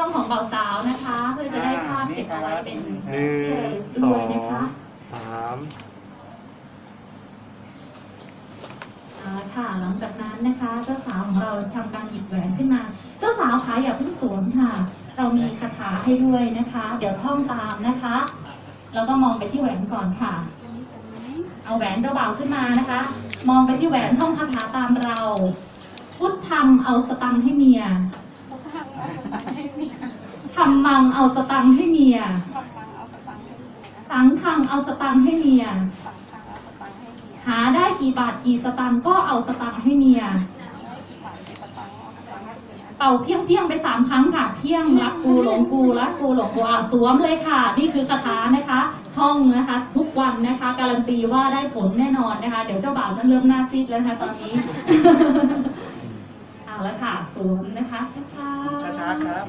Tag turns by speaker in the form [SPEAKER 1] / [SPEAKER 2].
[SPEAKER 1] ล้องของเบาสาวนะคะ เพื่อจะได้ภาพเก็บเอาไว้เป็น
[SPEAKER 2] หนึ่งสองสาม
[SPEAKER 1] เอาละค่ะ หลังจากนั้นนะคะ เจ้าสาวของเราทำการหยิบแหวนขึ้นมา เจ้าสาวคะอย่าเพิ่งสวมค่ะ เรามีคาถาให้ด้วยนะคะ เดี๋ยวท่องตามนะคะ แล้วก็มองไปที่แหวนก่อนค่ะ เอาแหวนเจ้าบ่าวขึ้นมานะคะ มองไปที่แหวนท่องคาถาตามเรา พุทธำเอาสตังค์ให้เมีย
[SPEAKER 3] ให้เมีย
[SPEAKER 1] ทำมังเอาสตังค์ให้เมีย
[SPEAKER 3] ทำตังเอาสตังค์ให้เมีย
[SPEAKER 1] สังคังเอาสตังค์ให้เมีย
[SPEAKER 3] สังทางเอาสตังค์ให้เมีย
[SPEAKER 1] หาได้กี่บาทกี่สตังค์ก็เอาสตังค์ให้เมีย
[SPEAKER 3] ได้กี่บาทกี่สตังค์เอาสตังค์ให้เมีย
[SPEAKER 1] เป่าเพียงเพียงๆไปสามครั้งค่ะ เพียงรักกูหลงกูรักกูหลงกูอะสวมเลยค่ะ นี่คือคาถานะคะ ท่องนะคะ ทุกวันนะคะ การันตีว่าได้ผลแน่นอนนะคะ เดี๋ยวเจ้าบ่าวจะเริ่มหน้าซีดแล้วนะคะตอนนี้ แล้วค่ะสวมนะคะช้าๆ
[SPEAKER 2] ช้าๆครับ